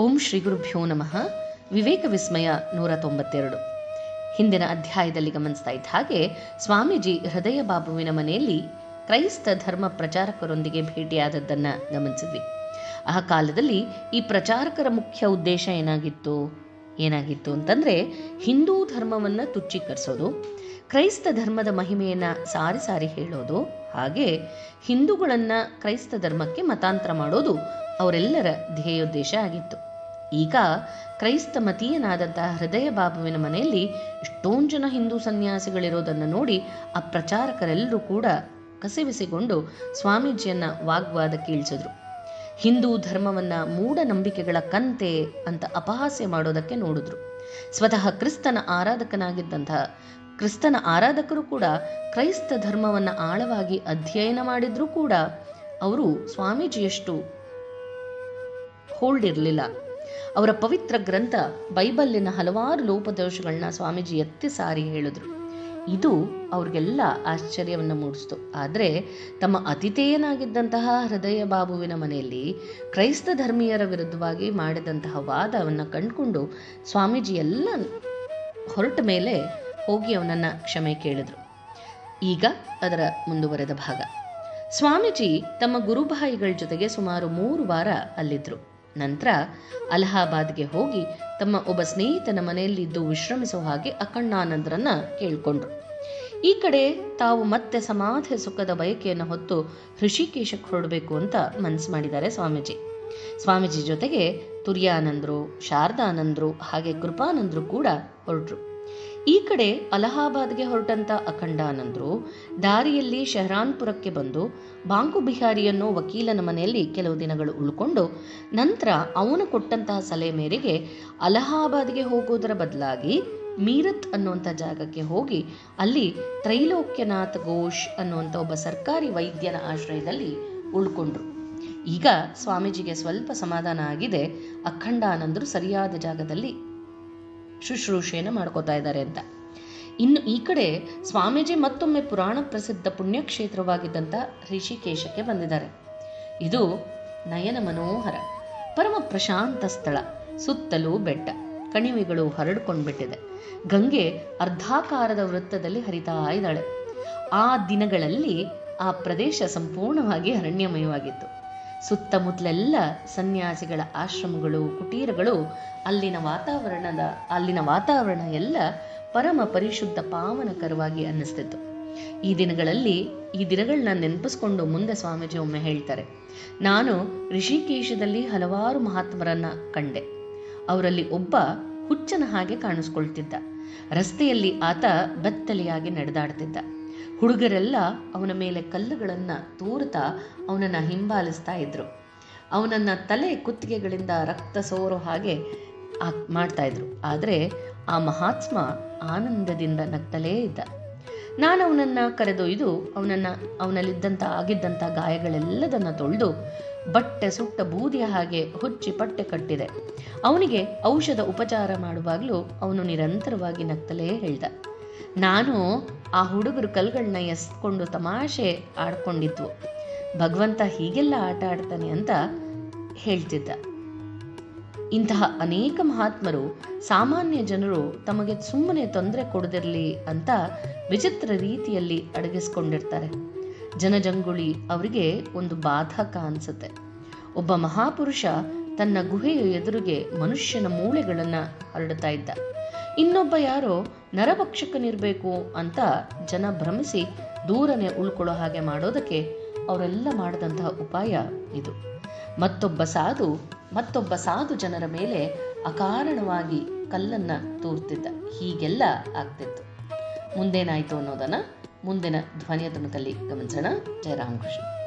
ಓಂ ಶ್ರೀ ಗುರುಭ್ಯೋ ನಮಃ. ವಿವೇಕ ವಿಸ್ಮಯ ನೂರ ತೊಂಬತ್ತೆರಡು. ಹಿಂದಿನ ಅಧ್ಯಾಯದಲ್ಲಿ ಗಮನಿಸ್ತಾ ಇದ್ದ ಹಾಗೆ ಸ್ವಾಮೀಜಿ ಹೃದಯ ಬಾಬುವಿನ ಮನೆಯಲ್ಲಿ ಕ್ರೈಸ್ತ ಧರ್ಮ ಪ್ರಚಾರಕರೊಂದಿಗೆ ಭೇಟಿಯಾದದ್ದನ್ನ ಗಮನಿಸಿದ್ವಿ. ಆ ಕಾಲದಲ್ಲಿ ಈ ಪ್ರಚಾರಕರ ಮುಖ್ಯ ಉದ್ದೇಶ ಏನಾಗಿತ್ತು? ಏನಾಗಿತ್ತು ಅಂತಂದ್ರೆ ಹಿಂದೂ ಧರ್ಮವನ್ನ ತುಚ್ಚೀಕರಿಸೋದು ಕ್ರೈಸ್ತ ಧರ್ಮದ ಮಹಿಮೆಯನ್ನ ಸಾರಿ ಸಾರಿ ಹೇಳೋದು, ಹಾಗೆ ಹಿಂದೂಗಳನ್ನ ಕ್ರೈಸ್ತ ಧರ್ಮಕ್ಕೆ ಮತಾಂತರ ಮಾಡೋದು ಅವರೆಲ್ಲರ ಧ್ಯೇಯೋದ್ದೇಶ ಆಗಿತ್ತು. ಈಗ ಕ್ರೈಸ್ತ ಮತೀಯನಾದಂತಹ ಹೃದಯ ಬಾಬುವಿನ ಮನೆಯಲ್ಲಿ ಇಷ್ಟೊಂದು ಜನ ಹಿಂದೂ ಸನ್ಯಾಸಿಗಳಿರೋದನ್ನು ನೋಡಿ ಆ ಪ್ರಚಾರಕರೆಲ್ಲರೂ ಕೂಡ ಕಸಿವಿಸಿಕೊಂಡು ಸ್ವಾಮೀಜಿಯನ್ನ ವಾಗ್ವಾದಕ್ಕೆ ಇಳಿಸಿದ್ರು. ಹಿಂದೂ ಧರ್ಮವನ್ನ ಮೂಢನಂಬಿಕೆಗಳ ಕಂತೆ ಅಂತ ಅಪಹಾಸ್ಯ ಮಾಡೋದಕ್ಕೆ ನೋಡಿದ್ರು. ಸ್ವತಃ ಕ್ರಿಸ್ತನ ಆರಾಧಕನಾಗಿದ್ದಂತಹ ಕ್ರಿಸ್ತನ ಆರಾಧಕರು ಕೂಡ ಕ್ರೈಸ್ತ ಧರ್ಮವನ್ನು ಆಳವಾಗಿ ಅಧ್ಯಯನ ಮಾಡಿದ್ರೂ ಕೂಡ ಅವರು ಸ್ವಾಮೀಜಿಯಷ್ಟು ಹೋಲ್ಡ್ ಇರಲಿಲ್ಲ. ಅವರ ಪವಿತ್ರ ಗ್ರಂಥ ಬೈಬಲ್ಲಿನ ಹಲವಾರು ಲೋಪದೋಷಗಳನ್ನ ಸ್ವಾಮೀಜಿ ಎತ್ತಿ ಸಾರಿ ಹೇಳಿದ್ರು. ಇದು ಅವ್ರಿಗೆಲ್ಲ ಆಶ್ಚರ್ಯವನ್ನು ಮೂಡಿಸ್ತು. ಆದರೆ ತಮ್ಮ ಅತಿಥೇಯನಾಗಿದ್ದಂತಹ ಹೃದಯ ಬಾಬುವಿನ ಮನೆಯಲ್ಲಿ ಕ್ರೈಸ್ತ ಧರ್ಮೀಯರ ವಿರುದ್ಧವಾಗಿ ಮಾಡಿದಂತಹ ವಾದವನ್ನು ಕಂಡುಕೊಂಡು ಸ್ವಾಮೀಜಿ ಎಲ್ಲ ಹೊರಟ ಮೇಲೆ ಹೋಗಿ ಅವನನ್ನು ಕ್ಷಮೆ ಕೇಳಿದರು. ಈಗ ಅದರ ಮುಂದುವರೆದ ಭಾಗ. ಸ್ವಾಮೀಜಿ ತಮ್ಮ ಗುರುಭಾಯಿಗಳ ಜೊತೆಗೆ ಸುಮಾರು ಮೂರು ವಾರ ಅಲ್ಲಿದ್ರು. ನಂತರ ಅಲಹಾಬಾದ್ಗೆ ಹೋಗಿ ತಮ್ಮ ಒಬ್ಬ ಸ್ನೇಹಿತನ ಮನೆಯಲ್ಲಿದ್ದು ವಿಶ್ರಮಿಸೋ ಹಾಗೆ ಅಖಂಡಾನಂದರನ್ನ ಕೇಳಿಕೊಂಡ್ರು. ಈ ಕಡೆ ತಾವು ಮತ್ತೆ ಸಮಾಧಿ ಸುಖದ ಬಯಕೆಯನ್ನು ಹೊತ್ತು ಋಷಿಕೇಶಕ್ಕೆ ಹೊರಡಬೇಕು ಅಂತ ಮನಸ್ಸು ಮಾಡಿದ್ದಾರೆ ಸ್ವಾಮೀಜಿ. ಸ್ವಾಮೀಜಿ ಜೊತೆಗೆ ತುರ್ಯಾನಂದರು, ಶಾರದಾನಂದರು ಹಾಗೆ ಕೃಪಾನಂದರು ಕೂಡ ಹೊರಟ್ರು ಈ ಕಡೆ ಅಲಹಾಬಾದ್ಗೆ ಹೊರಟಂತ ಅಖಂಡಾನಂದರು ದಾರಿಯಲ್ಲಿ ಶಹರಾನ್ಪುರಕ್ಕೆ ಬಂದು ಬಾಂಕು ಬಿಹಾರಿಯನ್ನು ವಕೀಲನ ಮನೆಯಲ್ಲಿ ಕೆಲವು ದಿನಗಳು ಉಳ್ಕೊಂಡು ನಂತರ ಅವನು ಕೊಟ್ಟಂತಹ ಸಲಹೆ ಮೇರೆಗೆ ಅಲಹಾಬಾದ್ಗೆ ಹೋಗೋದರ ಬದಲಾಗಿ ಮೀರತ್ ಅನ್ನುವಂಥ ಜಾಗಕ್ಕೆ ಹೋಗಿ ಅಲ್ಲಿ ತ್ರೈಲೋಕ್ಯನಾಥ್ ಘೋಷ್ ಅನ್ನುವಂಥ ಒಬ್ಬ ಸರ್ಕಾರಿ ವೈದ್ಯನ ಆಶ್ರಯದಲ್ಲಿ ಉಳ್ಕೊಂಡ್ರು. ಈಗ ಸ್ವಾಮೀಜಿಗೆ ಸ್ವಲ್ಪ ಸಮಾಧಾನ ಆಗಿದೆ. ಅಖಂಡಾನಂದರು ಸರಿಯಾದ ಜಾಗದಲ್ಲಿ ಶುಶ್ರೂಷೆಯನ್ನು ಮಾಡ್ಕೋತಾ ಇದ್ದಾರೆ ಅಂತ. ಇನ್ನು ಈ ಕಡೆ ಸ್ವಾಮೀಜಿ ಮತ್ತೊಮ್ಮೆ ಪುರಾಣ ಪ್ರಸಿದ್ಧ ಪುಣ್ಯಕ್ಷೇತ್ರವಾಗಿದ್ದಂಥ ಋಷಿಕೇಶಕ್ಕೆ ಬಂದಿದ್ದಾರೆ. ಇದು ನಯನ ಮನೋಹರ, ಪರಮ ಪ್ರಶಾಂತ ಸ್ಥಳ, ಸುತ್ತಲೂ ಬೆಟ್ಟ, ಕಣಿವೆಗಳು ಹರಡ್ಕೊಂಡ್ಬಿಟ್ಟಿದೆ. ಗಂಗೆ ಅರ್ಧಾಕಾರದ ವೃತ್ತದಲ್ಲಿ ಹರಿತಾ ಇದ್ದಾಳೆ. ಆ ದಿನಗಳಲ್ಲಿ ಆ ಪ್ರದೇಶ ಸಂಪೂರ್ಣವಾಗಿ ಅರಣ್ಯಮಯವಾಗಿತ್ತು. ಸುತ್ತಮುತ್ತಲೆಲ್ಲ ಸನ್ಯಾಸಿಗಳ ಆಶ್ರಮಗಳು, ಕುಟೀರಗಳು, ಅಲ್ಲಿನ ವಾತಾವರಣದ, ಅಲ್ಲಿನ ವಾತಾವರಣ ಎಲ್ಲ ಪರಮ ಪರಿಶುದ್ಧ ಪಾವನಕರವಾಗಿ ಅನ್ನಿಸ್ತಿತ್ತು. ಈ ದಿನಗಳಲ್ಲಿ ಈ ದಿನಗಳನ್ನ ನೆನಪಿಸ್ಕೊಂಡು ಮುಂದೆ ಸ್ವಾಮೀಜಿ ಒಮ್ಮೆ ಹೇಳ್ತಾರೆ, ನಾನು ಋಷಿಕೇಶದಲ್ಲಿ ಹಲವಾರು ಮಹಾತ್ಮರನ್ನ ಕಂಡೆ. ಅವರಲ್ಲಿ ಒಬ್ಬ ಹುಚ್ಚನ ಹಾಗೆ ಕಾಣಿಸ್ಕೊಳ್ತಿದ್ದ. ರಸ್ತೆಯಲ್ಲಿ ಆತ ಬೆತ್ತಲೆಯಾಗಿ ನಡೆದಾಡ್ತಿದ್ದ. ಹುಡುಗರೆಲ್ಲ ಅವನ ಮೇಲೆ ಕಲ್ಲುಗಳನ್ನು ತೂರ್ತಾ ಅವನನ್ನ ಹಿಂಬಾಲಿಸ್ತಾ ಇದ್ರು. ಅವನನ್ನ ತಲೆ ಕುತ್ತಿಗೆಗಳಿಂದ ರಕ್ತ ಸೋರೋ ಹಾಗೆ ಮಾಡ್ತಾ ಇದ್ರು. ಆದರೆ ಆ ಮಹಾತ್ಮ ಆನಂದದಿಂದ ನಗ್ತಲೇ ಇದ್ದ. ನಾನು ಅವನನ್ನ ಕರೆದೊಯ್ದು ಅವನನ್ನ ಅವನಲ್ಲಿದ್ದಂಥ ಆಗಿದ್ದಂಥ ಗಾಯಗಳೆಲ್ಲದನ್ನ ತೊಳೆದು ಬಟ್ಟೆ ಸುಟ್ಟ ಬೂದಿಯ ಹಾಗೆ ಹುಚ್ಚಿ ಪಟ್ಟೆ ಕಟ್ಟಿದೆ. ಅವನಿಗೆ ಔಷಧ ಉಪಚಾರ ಮಾಡುವಾಗಲೂ ಅವನು ನಿರಂತರವಾಗಿ ನಗ್ತಲೇ ಹೇಳ್ದ. ನಾನು ಆ ಹುಡುಗರು ಕಲ್ಗಳನ್ನ ಎಸ್ಕೊಂಡು ತಮಾಷೆ ಆಡ್ಕೊಂಡಿದ್ವು ಭಗವಂತ ಹೀಗೆಲ್ಲ ಆಟ ಆಡ್ತಾನೆ ಅಂತ ಹೇಳ್ತಿದ್ದ. ಇಂತಹ ಅನೇಕ ಮಹಾತ್ಮರು, ಸಾಮಾನ್ಯ ಜನರು ತಮಗೆ ಸುಮ್ಮನೆ ತೊಂದರೆ ಕೊಡದಿರಲಿ ಅಂತ ವಿಚಿತ್ರ ರೀತಿಯಲ್ಲಿ ಅಡಗಿಸ್ಕೊಂಡಿರ್ತಾರೆ. ಜನಜಂಗುಳಿ ಅವರಿಗೆ ಒಂದು ಬಾಧಕ ಅನ್ಸುತ್ತೆ. ಒಬ್ಬ ಮಹಾಪುರುಷ ತನ್ನ ಗುಹೆಯ ಎದುರಿಗೆ ಮನುಷ್ಯನ ಮೂಳೆಗಳನ್ನ ಹರಡುತ್ತಾ ಇದ್ದ. ಇನ್ನೊಬ್ಬ ಯಾರೋ ನರಭಕ್ಷಕನಿರ್ಬೇಕು ಅಂತ ಜನ ಭ್ರಮಿಸಿ ದೂರನೆ ಉಳ್ಕೊಳ್ಳೋ ಹಾಗೆ ಮಾಡೋದಕ್ಕೆ ಅವರೆಲ್ಲ ಮಾಡಿದಂತಹ ಉಪಾಯ ಇದು. ಮತ್ತೊಬ್ಬ ಸಾಧು ಮತ್ತೊಬ್ಬ ಸಾಧು ಜನರ ಮೇಲೆ ಅಕಾರಣವಾಗಿ ಕಲ್ಲನ್ನ ತೂರ್ತಿದ್ದ. ಹೀಗೆಲ್ಲ ಆಗ್ತಿತ್ತು. ಮುಂದೇನಾಯಿತು ಅನ್ನೋದನ್ನ ಮುಂದಿನ ಧ್ವನಿಯ ತುಣುಕಲ್ಲಿ ಗಮನಿಸೋಣ. ಜಯ ರಾಮಕೃಷ್ಣ.